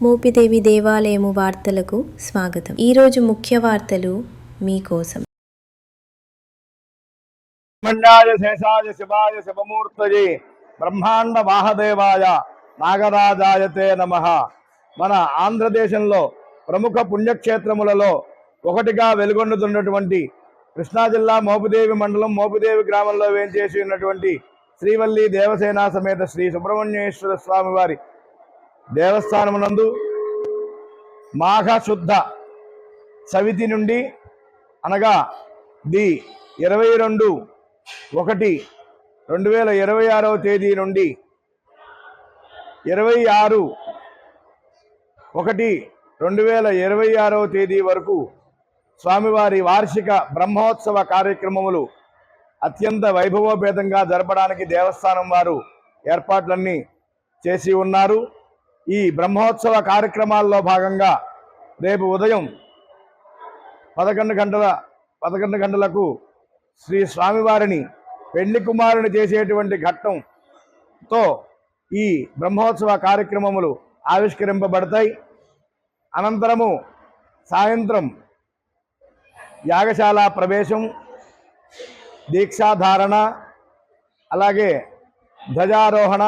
మోపిదేవి దేవాలయము వార్తలకు స్వాగతం. ఈరోజు ముఖ్య వార్తలు మీకోసం బ్రహ్మణ్యాయ శేషాయ శివాయ శివమూర్తయే బ్రహ్మాండ వాహదేవాయ నాగరాజాయతే నమ. మన ఆంధ్రదేశంలో ప్రముఖ పుణ్యక్షేత్రములలో ఒకటిగా వెలుగొందుతున్నటువంటి కృష్ణా జిల్లా మోపిదేవి మండలం మోపిదేవి గ్రామంలో వేంచేసి ఉన్నటువంటి శ్రీవల్లి దేవసేన సమేత శ్రీ సుబ్రహ్మణ్యేశ్వర స్వామివారి దేవస్థానమునందు మాఘశుద్ధ సవితి నుండి అనగా ది ఇరవై రెండు ఒకటి రెండు వేల ఇరవై ఆరవ తేదీ నుండి ఇరవై ఆరు ఒకటి రెండు వేల ఇరవై ఆరవ తేదీ వరకు స్వామివారి వార్షిక బ్రహ్మోత్సవ కార్యక్రమములు అత్యంత వైభవోపేతంగా జరపడానికి దేవస్థానం వారు ఏర్పాట్లన్నీ చేసి ఉన్నారు. ఈ బ్రహ్మోత్సవ కార్యక్రమాల్లో భాగంగా రేపు ఉదయం పదకొండు గంటల పదకొండు గంటలకు శ్రీ స్వామివారిని పెళ్ళి కుమారుని చేసేటువంటి ఘట్టంతో ఈ బ్రహ్మోత్సవ కార్యక్రమములు ఆవిష్కరింపబడతాయి. అనంతరము సాయంత్రం యాగశాల ప్రవేశం దీక్షాధారణ అలాగే ధ్వజారోహణ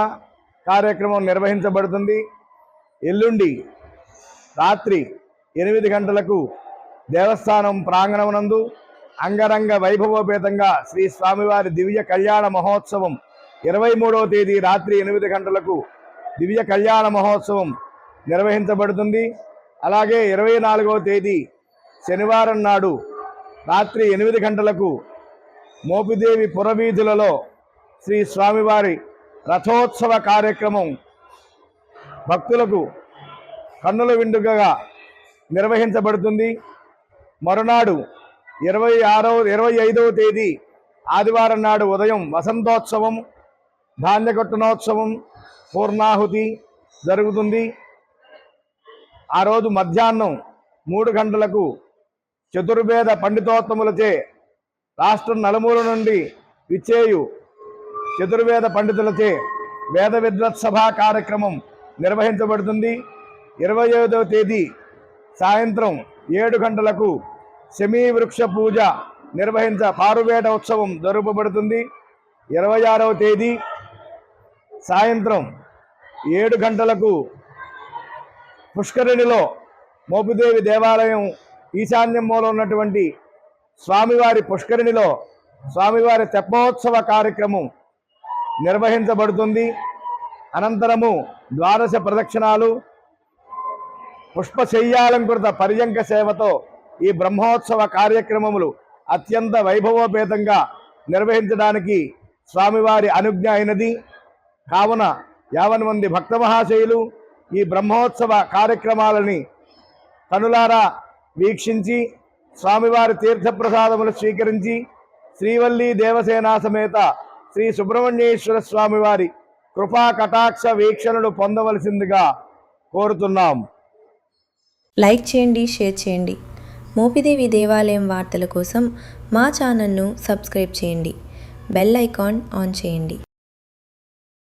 కార్యక్రమం నిర్వహించబడుతుంది. ఎల్లుండి రాత్రి ఎనిమిది గంటలకు దేవస్థానం ప్రాంగణమునందు అంగరంగ వైభవోపేతంగా శ్రీ స్వామివారి దివ్య కళ్యాణ మహోత్సవం ఇరవై మూడవ తేదీ రాత్రి ఎనిమిది గంటలకు దివ్య కళ్యాణ మహోత్సవం నిర్వహించబడుతుంది. అలాగే ఇరవై నాలుగవ తేదీ శనివారం నాడు రాత్రి ఎనిమిది గంటలకు మోపిదేవి పురవీధులలో శ్రీ స్వామివారి రథోత్సవ కార్యక్రమం భక్తులకు కన్నుల విండుగగా నిర్వహించబడుతుంది. మరునాడు ఇరవై ఆరవ ఇరవై ఐదవ తేదీ ఆదివారం నాడు ఉదయం వసంతోత్సవం ధాన్యకొట్టనోత్సవం పూర్ణాహుతి జరుగుతుంది. ఆ రోజు మధ్యాహ్నం మూడు గంటలకు చతుర్వేద పండితోత్తములచే రాష్ట్రం నలుమూల నుండి విచ్చేయు చతుర్వేద పండితులచే వేద విద్వత్సభ కార్యక్రమం నిర్వహించబడుతుంది. ఇరవై ఐదవ తేదీ సాయంత్రం ఏడు గంటలకు వృక్ష పూజ నిర్వహించ పారువేట ఉత్సవం జరుపబడుతుంది. ఇరవై ఆరవ తేదీ సాయంత్రం ఏడు గంటలకు పుష్కరిణిలో మోపిదేవి దేవాలయం ఈశాన్యంలో ఉన్నటువంటి స్వామివారి పుష్కరిణిలో స్వామివారి తెప్పోత్సవ కార్యక్రమం నిర్వహించబడుతుంది. అనంతరము ద్వాదశ ప్రదక్షిణాలు పుష్పశయ్యాలంకృత పర్యంక సేవతో ఈ బ్రహ్మోత్సవ కార్యక్రమములు అత్యంత వైభవోపేతంగా నిర్వహించడానికి స్వామివారి అనుజ్ఞ అయినది. కావున యావన్ మంది భక్త మహాశయులు ఈ బ్రహ్మోత్సవ కార్యక్రమాలని కనులారా వీక్షించి స్వామివారి తీర్థప్రసాదములు స్వీకరించి శ్రీవల్లి దేవసేనా సమేత శ్రీ సుబ్రహ్మణ్యేశ్వర స్వామివారి కృపా కటాక్ష వీక్షణలు పొందవలసిందిగా కోరుతున్నాం. లైక్ చేయండి షేర్ చేయండి. మోపిదేవి దేవాలయం వార్తల కోసం మా ఛానల్ను సబ్స్క్రైబ్ చేయండి. బెల్ ఐకాన్ ఆన్ చేయండి.